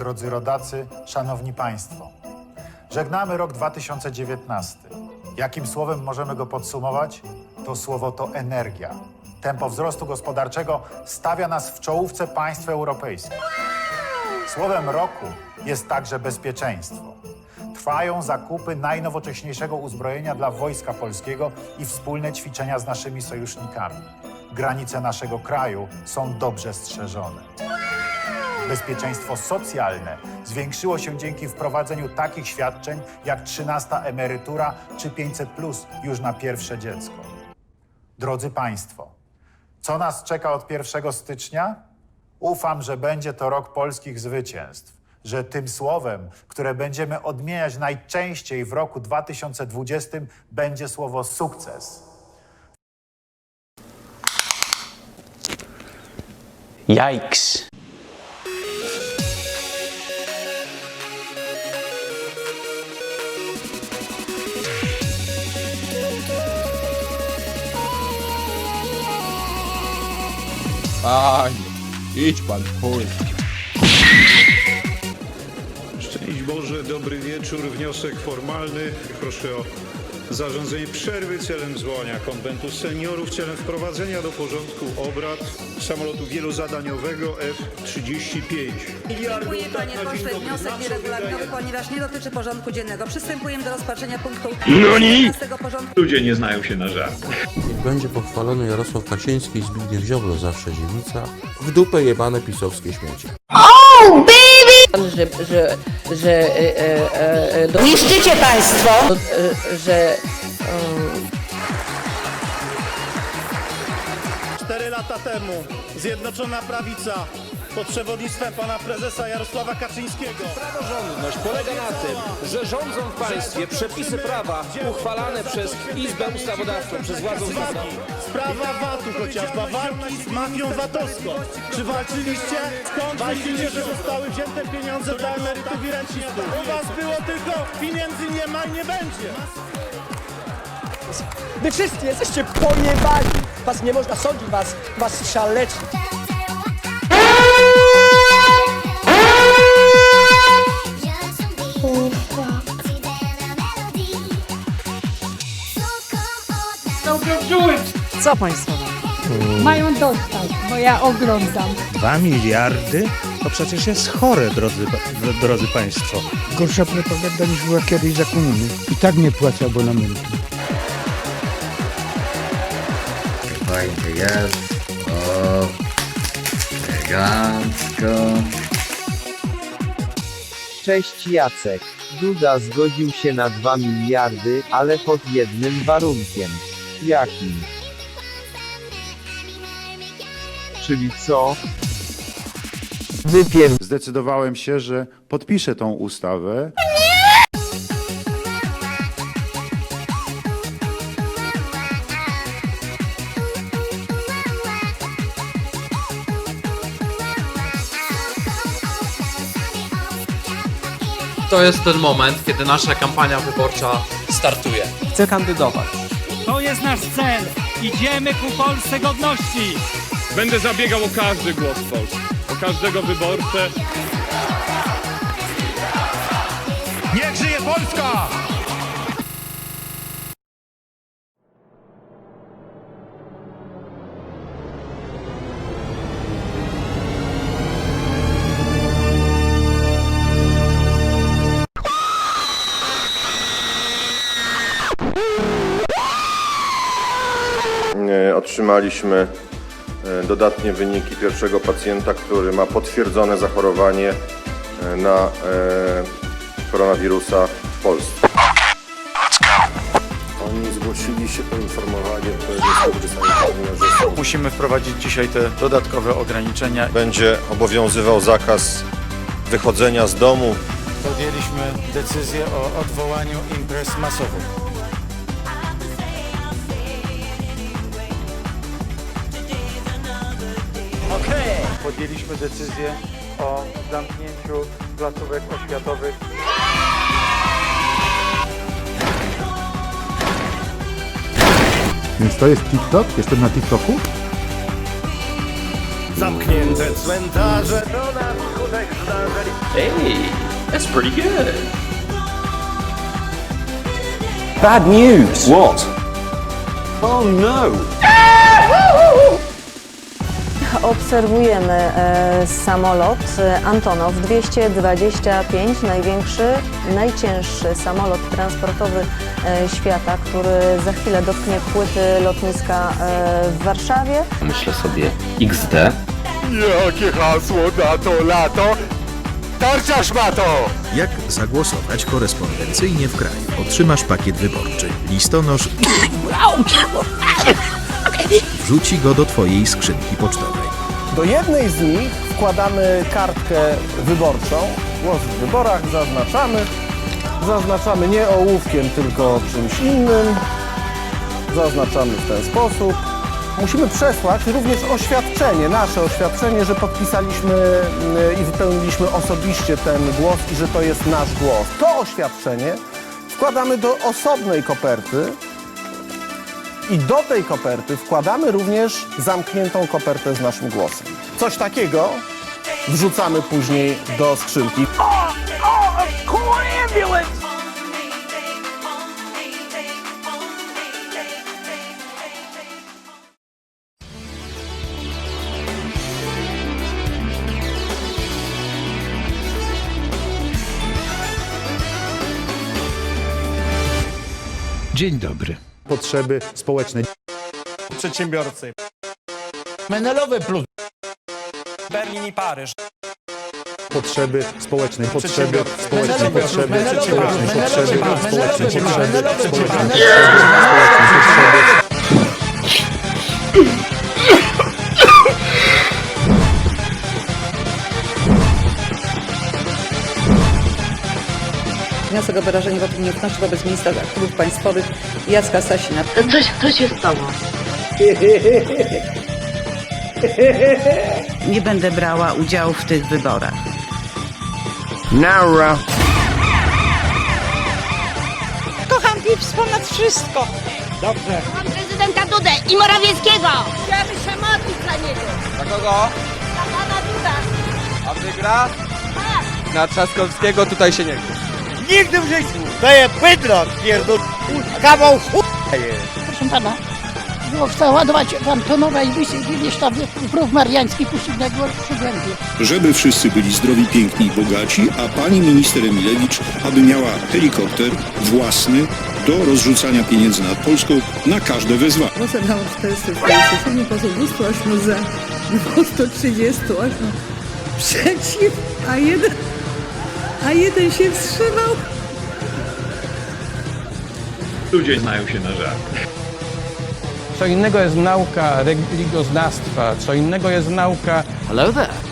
drodzy rodacy, szanowni państwo. Żegnamy rok 2019. Jakim słowem możemy go podsumować? To słowo to energia. Tempo wzrostu gospodarczego stawia nas w czołówce państw europejskich. Słowem roku jest także bezpieczeństwo. Trwają zakupy najnowocześniejszego uzbrojenia dla Wojska Polskiego i wspólne ćwiczenia z naszymi sojusznikami. Granice naszego kraju są dobrze strzeżone. Bezpieczeństwo socjalne zwiększyło się dzięki wprowadzeniu takich świadczeń jak 13 emerytura czy 500 plus już na pierwsze dziecko. Drodzy Państwo, co nas czeka od 1 stycznia? Ufam, że będzie to rok polskich zwycięstw, że tym słowem, które będziemy odmieniać najczęściej w roku 2020, będzie słowo sukces. Yikes. Panie, idź pan, chuj. Szczęść Boże, dobry wieczór. Wniosek formalny. Proszę o zarządzenie przerwy celem zwołania konwentu seniorów, celem wprowadzenia do porządku obrad samolotu wielozadaniowego F-35. Dziękuję panie pośle. Wniosek nieregulaminowy, ponieważ nie dotyczy porządku dziennego. Przystępujemy do rozpatrzenia punktu 15 porządku Ludzie nie znają się na żart. Niech będzie pochwalony Jarosław Kaczyński i Zbigniew Ziobro, zawsze dziewica. W dupę jebane pisowskie śmieci. że, że, że e, e, e, do, Niszczycie państwo! e, że um, Cztery lata temu Zjednoczona Prawica pod przewodnictwem pana prezesa Jarosława Kaczyńskiego Praworządność polega na tym, że rządzą w państwie przepisy prawa uchwalane przez Izbę Ustawodawczą, przez władzę ustawodawczą. Sprawa VAT-u chociażby, walki z mafią VAT-owską. Czy walczyliście? Walczyliście, że zostały wzięte pieniądze dla emerytów i rencistów. U was było tylko pieniędzy nie ma i nie będzie. Wy wszyscy jesteście pojebani! Was nie można sądzić, was, was trzeba co państwo Mają dostać, bo ja oglądam. 2 miliardy? To przecież jest chore, drodzy, drodzy Państwo. Gorsza propaganda niż była kiedyś za komuny. I tak nie płacę abonamentu. Fajnie jest. O, elegancko. Cześć Jacek. Duda zgodził się na 2 miliardy, ale pod jednym warunkiem. Jakim? Czyli co? Wypier... Zdecydowałem się, że podpiszę tą ustawę. To jest ten moment, kiedy nasza kampania wyborcza startuje. Chcę kandydować. To jest nasz cel. Idziemy ku Polsce godności. Będę zabiegał o każdy głos w Polsce, o każdego wyborcę. Niech żyje Polska! Otrzymaliśmy dodatnie wyniki pierwszego pacjenta, który ma potwierdzone zachorowanie e, na e, koronawirusa w Polsce. Oni zgłosili się służby sanitarnej, że są Musimy wprowadzić dzisiaj te dodatkowe ograniczenia. będzie obowiązywał zakaz wychodzenia z domu. Podjęliśmy decyzję o odwołaniu imprez masowych. Podjęliśmy decyzję o zamknięciu placówek oświatowych. Więc to jest TikTok? Jestem na TikToku? Zamknięte cmentarze To na skutek zdarzeń Hey, that's pretty good. Bad news. What? Oh no. Obserwujemy e, samolot e, Antonow 225, największy, najcięższy samolot transportowy e, świata, który za chwilę dotknie płyty lotniska w Warszawie. Myślę sobie XD. Jakie hasło na to lato? Torciarz ma to! Jak zagłosować korespondencyjnie w kraju? Otrzymasz pakiet wyborczy. Listonosz wrzuci go do Twojej skrzynki pocztowej. Do jednej z nich wkładamy kartkę wyborczą. Głos w wyborach zaznaczamy. Zaznaczamy nie ołówkiem, tylko czymś innym. Zaznaczamy w ten sposób. Musimy przesłać również oświadczenie, nasze oświadczenie, że podpisaliśmy mm, i wypełniliśmy osobiście ten głos i że to jest nasz głos. To oświadczenie wkładamy do osobnej koperty, i do tej koperty wkładamy również zamkniętą kopertę z naszym głosem. Coś takiego wrzucamy później do skrzynki. Dzień dobry. Potrzeby społeczne. Przedsiębiorcy. Menelowe plus. Berlin i Paryż. Potrzeby społeczne. Potrzeby społeczne. Potrzeby społeczne. Potrzeby społeczne. Potrzeby społeczne. Wniosek o wyrażenie wotum nieufności wobec ministra aktywów państwowych Jacka Sasina. Coś, co się stało? Nie będę brała udziału w tych wyborach. Nara. Kocham PiS ponad wszystko. Mam prezydenta Dudę i Morawieckiego! Chciałabym się modlić dla niego. Za kogo? Za pana Duda. A wygra? Na Trzaskowskiego tutaj się nie chce. Nigdy w życiu! To jest bydlak, pierdol... Kawał ch... Proszę pana, było chcę ładować w Antonowa i wieść tam wróg mariański puścił na górę przygłębie. Żeby wszyscy byli zdrowi, piękni i bogaci, a pani minister Emilewicz, aby miała helikopter własny do rozrzucania pieniędzy nad Polską na każde wezwanie. Głosem dało 447, poseł 208 za, 238 przeciw, a jeden, a jeden się wstrzymał. Ludzie znają się na żart. Co innego jest nauka religioznawstwa, co innego jest nauka Hello there.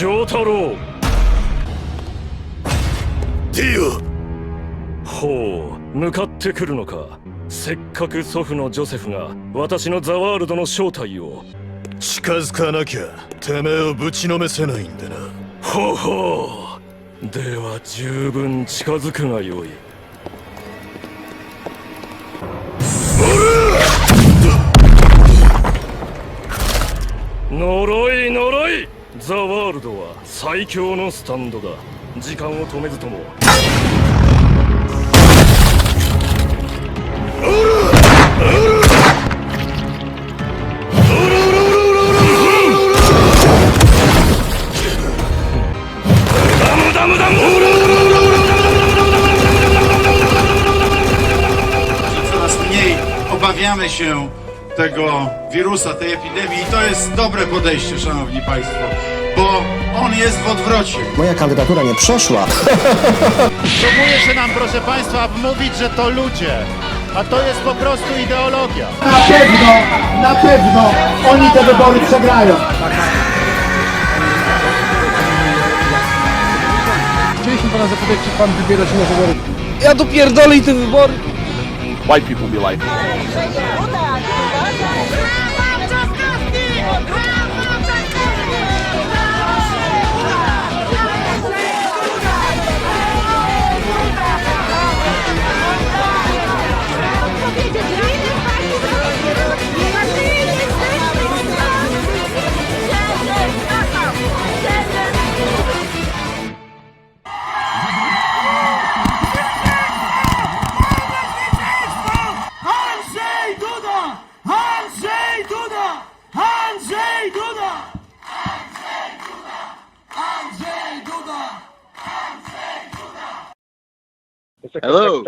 Jotaro! ディオほう、向かってくるのか。せっかく祖父のジョセフが私のザワールドの正体を。近づかなきゃてめえをぶちのめせないんでなほうほう。では十分近づくがよい。呪い呪いザワールドは最強のスタンドだ。時間を止めずとも。Tego wirusa, tej epidemii i to jest dobre podejście, szanowni państwo, bo on jest w odwrocie. Moja kandydatura nie przeszła. Próbuje się nam, proszę Państwa, wmówić, że to ludzie, a to jest po prostu ideologia. Na pewno, na pewno oni te wybory przegrają. Chcieliśmy pana zapytać, czy pan wybiera się na wybory. Ja dopierdolę i te wybory. White people be like.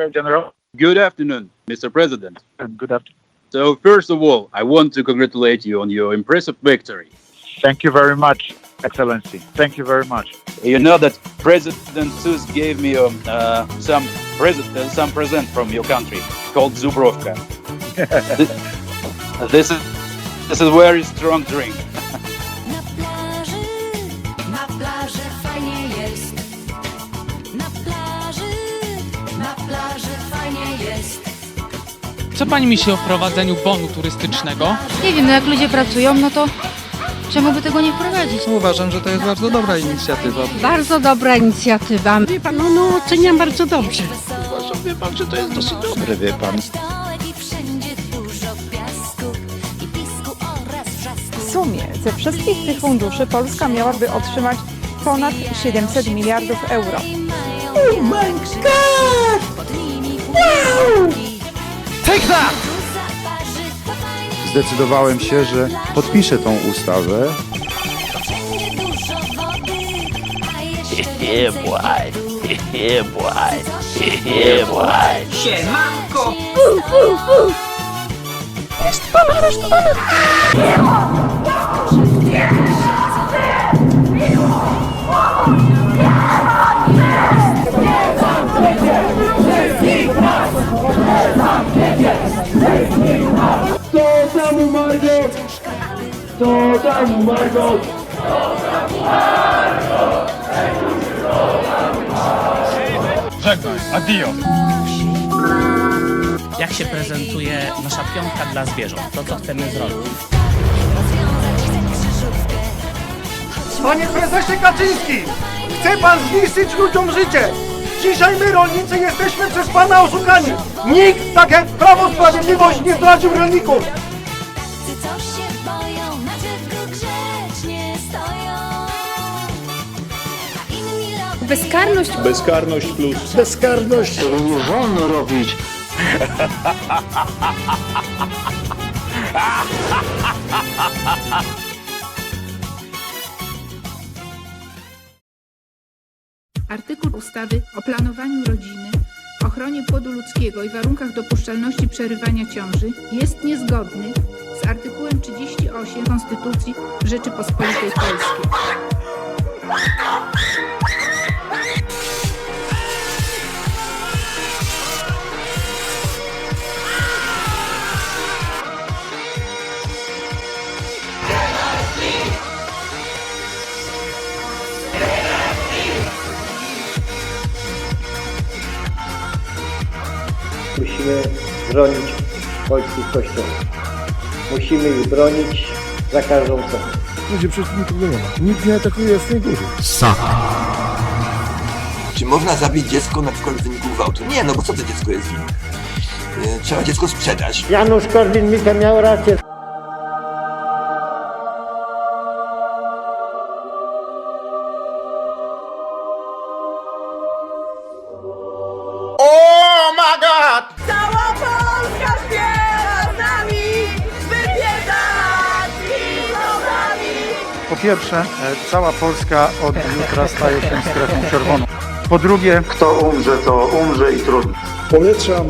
Hello. General. Good afternoon, Mr. President. And good afternoon. So, first of all, I want to congratulate you on your impressive victory. Thank you very much, Excellency. Thank you very much. You know that President Sus gave me um, uh, some present, uh, some present from your country called Zubrovka. this is this is very strong drink. Co pani myśli o wprowadzeniu bonu turystycznego? Nie wiem, no jak ludzie pracują, no to czemu by tego nie wprowadzić? Uważam, że to jest bardzo dobra inicjatywa. Bardzo dobra inicjatywa. Wie pan, no, no oceniam bardzo dobrze. Uważam, wie pan, że to jest dosyć dobre, wie pan. W sumie ze wszystkich tych funduszy Polska miałaby otrzymać ponad 700 miliardów euro. Oh my god! Wow! Take that! Zdecydowałem się, że podpiszę tą ustawę. wszędzie dużo wody, a jeszcze więcej Siemanko! Jest pan aresztowany. Tam Margot! Żegnaj, adio. Jak się prezentuje nasza piątka dla zwierząt? To, co chcemy zrobić. Panie prezesie Kaczyński! Chce pan zniszczyć ludziom życie! Dzisiaj my, rolnicy, jesteśmy przez pana oszukani! Nikt, tak jak Prawo Sprawiedliwość, nie zdradził rolników! Bezkarność Bezkarność plus. Bezkarność! Nie wolno robić. Artykuł ustawy o planowaniu rodziny, ochronie płodu ludzkiego i warunkach dopuszczalności przerywania ciąży jest niezgodny z artykułem 38 Konstytucji Rzeczypospolitej Polskiej. Musimy bronić polskich kościołów. Musimy ich bronić za każdą cenę. Ludzie, przecież nie ma. Nikt nie atakuje Jasnej Góry. Czy można zabić dziecko na przykład w wyniku gwałtu? Nie, no bo co to dziecko jest winne? E, Trzeba dziecko sprzedać. Janusz Korwin-Mikke miał rację. cała Polska od jutra staje się strefą czerwoną. Po drugie, kto umrze, to umrze i trudno. Polecam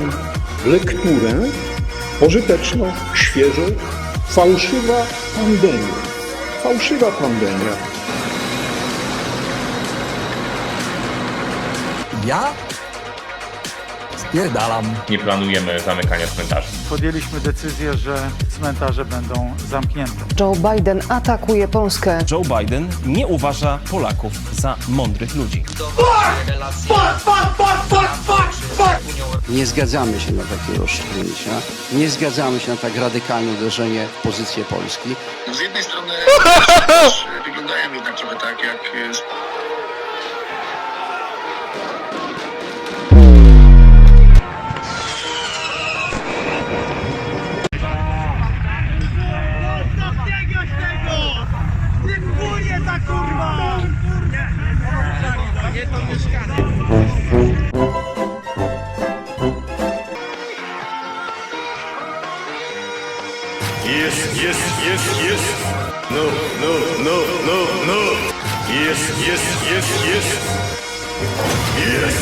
lekturę pożyteczną, świeżą, fałszywa pandemia. Fałszywa pandemia. Ja Spierdalam. Nie planujemy zamykania cmentarzy. Podjęliśmy decyzję, że cmentarze będą zamknięte. Joe Biden atakuje Polskę. Joe Biden nie uważa Polaków za mądrych ludzi. Nie zgadzamy się na takie rozstrzygnięcia, nie zgadzamy się na tak radykalne uderzenie w pozycję Polski. Z jednej strony wyglądają jednak trochę tak, jak Jest, jest, jest, jest. No, no, no, no, no. Jest, jest, jest, jest. Jest.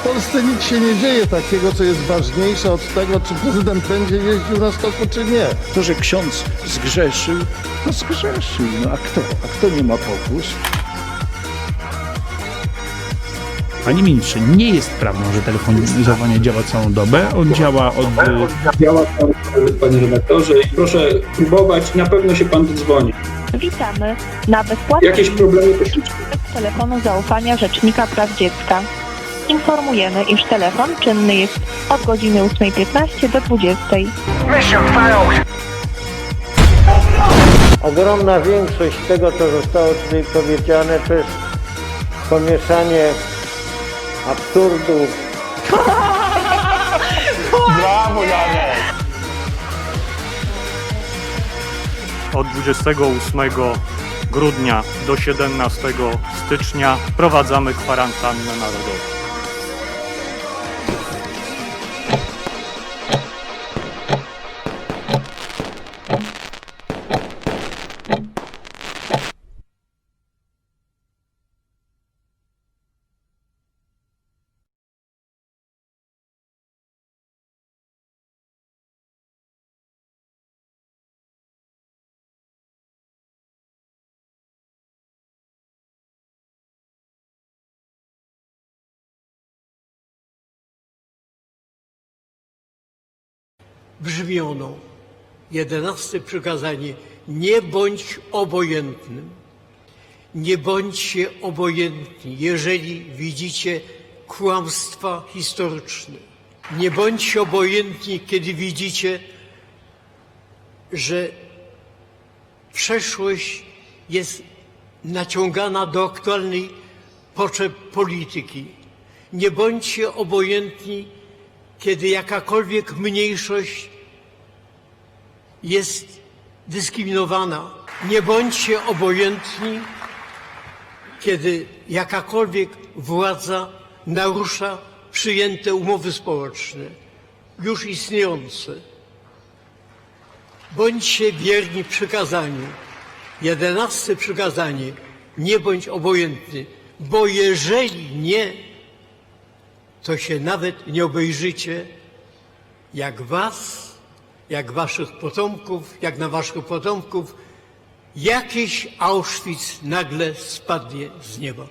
W Polsce nic się nie dzieje takiego, co jest ważniejsze od tego, czy prezydent będzie jeździł na stoku, czy nie. To, że ksiądz zgrzeszył, no zgrzeszył. No a kto? A kto nie ma pokus? Panie ministrze, nie jest prawdą, że telefonowanie działa całą dobę. On działa od... Działa pan, panie redaktorze i proszę próbować, na pewno się pan dodzwoni. Witamy na bezpłatnym Jakieś problemy techniczne? telefonu zaufania Rzecznika Praw Dziecka. Informujemy, iż telefon czynny jest od godziny 8.15 do 20.00. Ogromna większość tego, co zostało tutaj powiedziane, to jest pomieszanie absurdów. Brawo, Janek! Od 28 grudnia do 17 stycznia wprowadzamy kwarantannę narodową. Brzmiono jedenaste przykazanie nie bądź obojętnym. Nie bądźcie obojętni, jeżeli widzicie kłamstwa historyczne. Nie bądźcie obojętni, kiedy widzicie, że przeszłość jest naciągana do aktualnej potrzeb polityki. Nie bądźcie obojętni, kiedy jakakolwiek mniejszość jest dyskryminowana. Nie bądźcie obojętni, kiedy jakakolwiek władza narusza przyjęte umowy społeczne, już istniejące. Bądźcie wierni przykazaniu. Jedenaste przykazanie. Nie bądź obojętny, bo jeżeli nie, to się nawet nie obejrzycie, jak was, jak waszych potomków, jak na waszych potomków, jakiś Auschwitz nagle spadnie z nieba.